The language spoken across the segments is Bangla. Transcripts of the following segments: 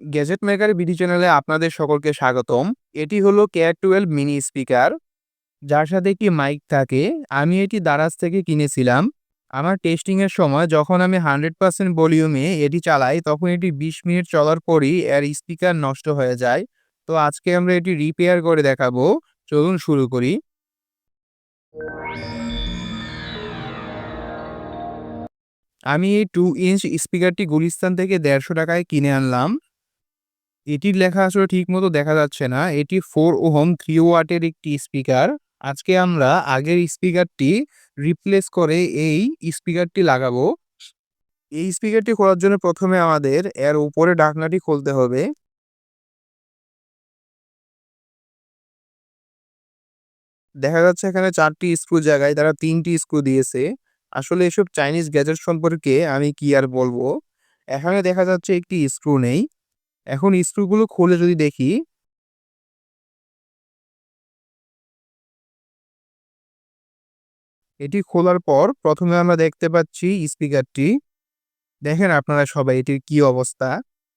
গ্যাজেট মেকার বিডি চ্যানেলে আপনাদের সকলকে স্বাগতম। এটি হলো কেয়ার টুয়েলভ মিনি স্পিকার যার সাথে একটি মাইক থাকে। আমি এটি দারাজ থেকে কিনেছিলাম। আমার টেস্টিংয়ের সময় যখন আমি হান্ড্রেড পার্সেন্ট ভলিউমে এটি চালাই, তখন এটি বিশ মিনিট চলার পরই এর স্পিকার নষ্ট হয়ে যায়। তো আজকে আমরা এটি রিপেয়ার করে দেখাবো। চলুন শুরু করি। আমি এই টু ইঞ্চ স্পিকারটি গুলিস্তান থেকে দেড়শো টাকায় কিনে আনলাম। এটির লেখা আসলে ঠিক মতো দেখা যাচ্ছে না। এটি ফোর ওহম, থ্রি ওয়াটের একটি স্পিকার। আজকে আমরা আগের স্পিকারটি রিপ্লেস করে এই স্পিকারটি লাগাবো। এই স্পিকারটি খোলার জন্য প্রথমে আমাদের এর উপরে ঢাকনাটি খুলতে হবে। দেখা যাচ্ছে এখানে চারটি স্ক্রু জায়গায় তারা তিনটি স্ক্রু দিয়েছে। আসলে এসব চাইনিজ গ্যাজেট সম্পর্কে আমি কি আর বলব? এখানে দেখা যাচ্ছে একটি স্ক্রু নেই। এখন স্ক্রুগুলো খুলে যদি দেখি, এটি খোলার পর প্রথমে আমরা দেখতে পাচ্ছি স্পিকারটি দেখেন আপনারা সবাই এটির কি অবস্থা।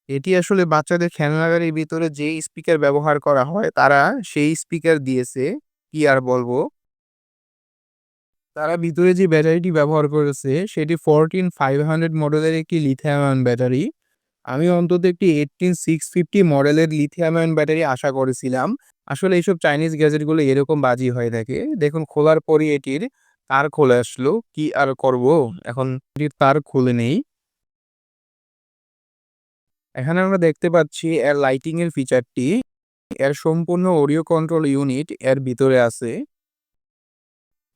এটি আসলে বাচ্চাদের খেলনাগারের ভিতরে যে স্পিকার ব্যবহার করা হয়, তারা সেই স্পিকার দিয়েছে। কি আর বলব? তারা ভিতরে যে ব্যাটারিটি ব্যবহার করেছে, সেটি ফোরটিন ফাইভ হান্ড্রেড মডেলের একটি লিথিয়াম ব্যাটারি আমি অন্তত একটি এইটিন সিক্স ফিফটি মডেলের লিথিয়াম আয়ন ব্যাটারি আশা করেছিলাম। আসলে এইসব চাইনিজ গ্যাজেটগুলো এরকম বাজি হয়ে থাকে। দেখুন, খোলার পরই এটির তার খোলে আসলো। কি আর করব? এখন এটির তার খুলে নেই। এখানে আমরা দেখতে পাচ্ছি এর লাইটিং এর ফিচারটি এর সম্পূর্ণ অডিও কন্ট্রোল ইউনিট এর ভিতরে আছে।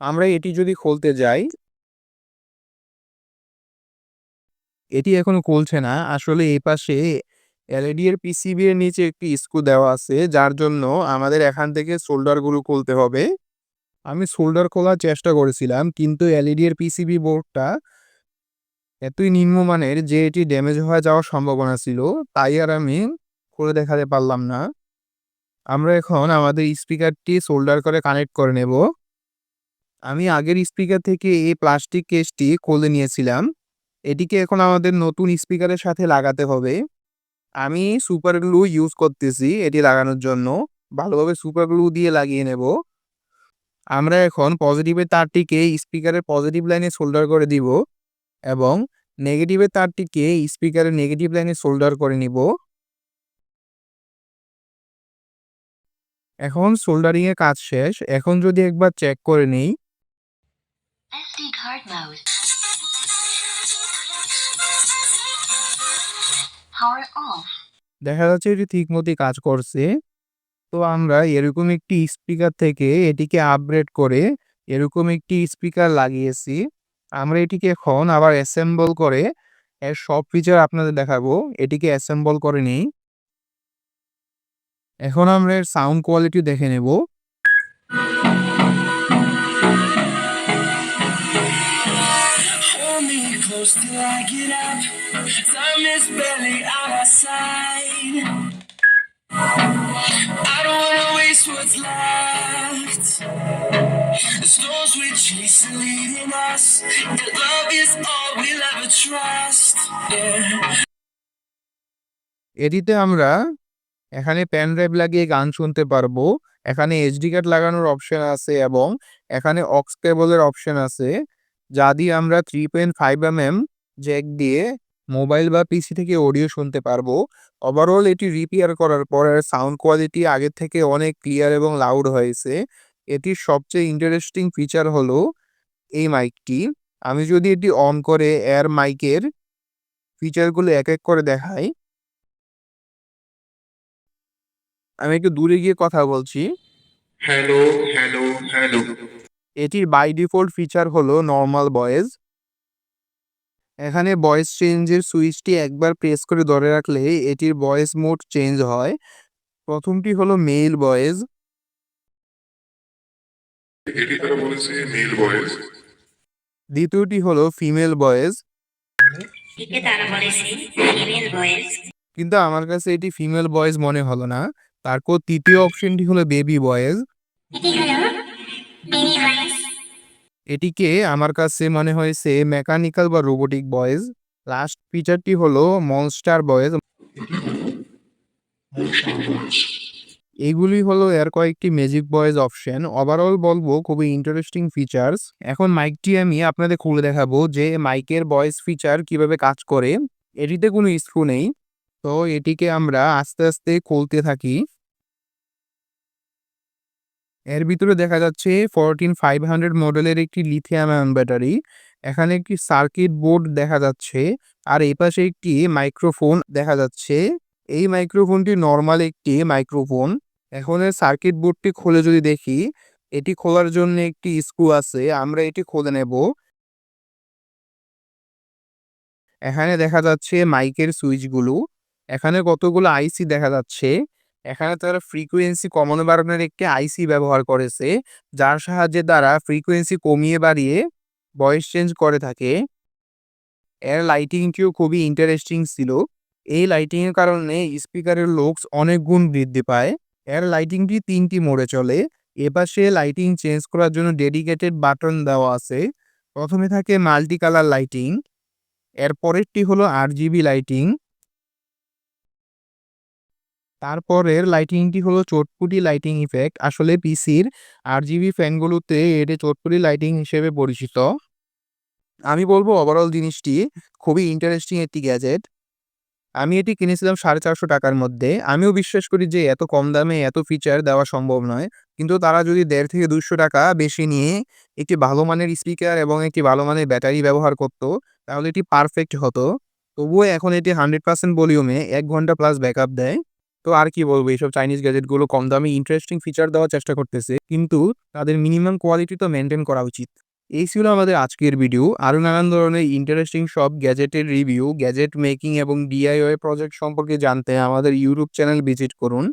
আমরা এটি যদি খুলতে যাই এটি এখনও খুলছে না। আসলে এই পাশে এলইডি এর পিসিবি এর নিচে একটি স্ক্রু দেওয়া আছে, যার জন্য আমাদের এখান থেকে সোল্ডারগুলো খুলতে হবে। আমি সোল্ডার খোলার চেষ্টা করেছিলাম, কিন্তু এলইডি এর পিসিবি বোর্ডটা এতই নিম্নমানের যে এটি ড্যামেজ হয়ে যাওয়ার সম্ভাবনা ছিল, তাই আর আমি খুলে দেখাতে পারলাম না। আমরা এখন আমাদের স্পিকারটি সোল্ডার করে কানেক্ট করে নেব। আমি আগের স্পিকার থেকে এই প্লাস্টিক কেসটি খুলে নিয়েছিলাম। এটিকে এখন আমাদের নতুন স্পিকারের সাথে লাগাতে হবে। আমি সুপার গ্লু ইউজ করতেছি এটি লাগানোর জন্য। ভালোভাবে সুপার গ্লু দিয়ে লাগিয়ে নেব। আমরা এখন পজিটিভের তারটিকে স্পিকারের পজিটিভ লাইনে সোল্ডার করে দিব এবং নেগেটিভের তারটিকে স্পিকারের নেগেটিভ লাইনে সোল্ডার করে নিব। এখন সোল্ডারিং এর কাজ শেষ। এখন যদি একবার চেক করে নেই। দেখা যাচ্ছে এটি ঠিক মতোই কাজ করছে। তো আমরা এরকম একটি স্পিকার থেকে এটিকে আপগ্রেড করে এরকম একটি স্পিকার লাগিয়েছি। আমরা এটিকে এখন আবার অ্যাসেম্বল করে এর সব ফিচার আপনাদের দেখাবো। এটিকে অ্যাসেম্বল করে নিই। এখন আমরা এর সাউন্ড কোয়ালিটি দেখে নেব। Close till I get up. Time is barely on our side. I don't wanna waste what's left. The storms we chase are leading us. And love is all we'll ever trust. Yeah. এটিতে আমরা এখানে পেন ড্রাইভ লাগিয়ে গান শুনতে পারব এখানে এইচডি কার্ড লাগানোর অপশন আছে এবং এখানে অক্স কেবলের অপশন আছে যা দিয়ে আমরা three point five M M jack দিয়ে মোবাইল বা পিসি থেকে অডিও শুনতে পারব ওভারঅল এটি রিপেয়ার করার পর সাউন্ড কোয়ালিটি আগের থেকে অনেক ক্লিয়ার এবং লাউড হয়েছে। এটির সবচেয়ে ইন্টারেস্টিং ফিচার হলো এই মাইকটি আমি যদি এটি অন করে এর মাইকের ফিচারগুলো এক এক করে দেখাই। আমি একটু দূরে গিয়ে কথা বলছি। হ্যালো হ্যালো হ্যালো এটির বাই ডিফল্ট ফিচার হলো নর্মাল ভয়েস এখানে ভয়েস চেঞ্জের সুইচটি একবার প্রেস করে ধরে রাখলে এটির ভয়েস মোড চেঞ্জ হয়। প্রথমটি হলো মেল ভয়েস এটি তারা বলেছে মেল ভয়েস দ্বিতীয়টি হলো ফিমেল ভয়েস একে তারা বলেছে ফিমেল ভয়েস কিন্তু আমার কাছে এটি ফিমেল ভয়েস মনে হলো না। তারপর তৃতীয় অপশনটি হলো বেবি ভয়েস এটিকে আমার কাছে মনে হয়েছে মেকানিক্যাল বা রোবোটিক ভয়েস লাস্ট ফিচারটি হলো মনস্টার বয়েজ. এইগুলি হলো এর কয়েকটি ম্যাজিক বয়েজ অপশন ওভারঅল বলব, খুবই ইন্টারেস্টিং ফিচার্স এখন মাইকটি আমি আপনাদের খুলে দেখাবো যে মাইকের ভয়েস ফিচার কীভাবে কাজ করে। এটিতে কোনো স্ক্রু নেই। তো এটিকে আমরা আস্তে আস্তে খুলতে থাকি। এর ভিতরে দেখা যাচ্ছে ফোরটিন ফাইভ হান্ড্রেড মডেলের একটি লিথিয়াম আয়ন ব্যাটারি এখানে একটি সার্কিট বোর্ড দেখা যাচ্ছে, আর এই পাশে একটি মাইক্রোফোন দেখা যাচ্ছে। এই মাইক্রোফোনটি নর্মাল একটি মাইক্রোফোন এখন এর সার্কিট বোর্ডটি খুলে যদি দেখি, এটি খোলার জন্য একটি স্ক্রু আছে, আমরা এটি খুলে নেব। এখানে দেখা যাচ্ছে মাইকের সুইচগুলো এখানে কতগুলো আইসি দেখা যাচ্ছে। এখানে তারা ফ্রিকোয়েন্সি কমানো বাড়ানোর একটি আইসি ব্যবহার করেছে, যার সাহায্যে তারা ফ্রিকোয়েন্সি কমিয়ে বাড়িয়ে ভয়েস চেঞ্জ করে থাকে। এর লাইটিংটিও খুবই ইন্টারেস্টিং ছিল। এই লাইটিংয়ের কারণে স্পিকারের লোকস অনেক গুণ বৃদ্ধি পায়। এর লাইটিংটি তিনটি মোড়ে চলে। এপাশে লাইটিং চেঞ্জ করার জন্য ডেডিকেটেড বাটন দেওয়া আছে। প্রথমে থাকে মাল্টি কালার লাইটিং এর পরেরটি হলো আর জিবি লাইটিং তারপরের লাইটিংটি হলো চটপুটি লাইটিং ইফেক্ট আসলে পিসির আর জিবি ফ্যানগুলোতে এটি চটপুটি লাইটিং হিসেবে পরিচিত। আমি বলব ওভারঅল জিনিসটি খুবই ইন্টারেস্টিং একটি গ্যাজেট আমি এটি কিনেছিলাম সাড়ে চারশো টাকার মধ্যে। আমিও বিশ্বাস করি যে এত কম দামে এত ফিচার দেওয়া সম্ভব নয়। কিন্তু তারা যদি দেড় থেকে দুশো টাকা বেশি নিয়ে একটি ভালো মানের স্পিকার এবং একটি ভালো মানের ব্যাটারি ব্যবহার করতো, তাহলে এটি পারফেক্ট হতো। তবুও এখন এটি হান্ড্রেড পার্সেন্ট ভলিউমে এক ঘণ্টা প্লাস ব্যাকআপ দেয়। তো আর কি বলব, এইসব চাইনিজ গ্যাজেটগুলো কম দামে ইন্টারেস্টিং ফিচার দেওয়ার চেষ্টা করতেছে। কিন্তু তাদের মিনিমাম কোয়ালিটি তো মেনটেন করা উচিত। এই ছিল আমাদের আজকের ভিডিও আরও নানান ধরনের ইন্টারেস্টিং সব গ্যাজেটের রিভিউ গ্যাজেট মেকিং এবং ডিআইওয়াই প্রজেক্ট সম্পর্কে জানতে আমাদের ইউটিউব চ্যানেল ভিজিট করুন।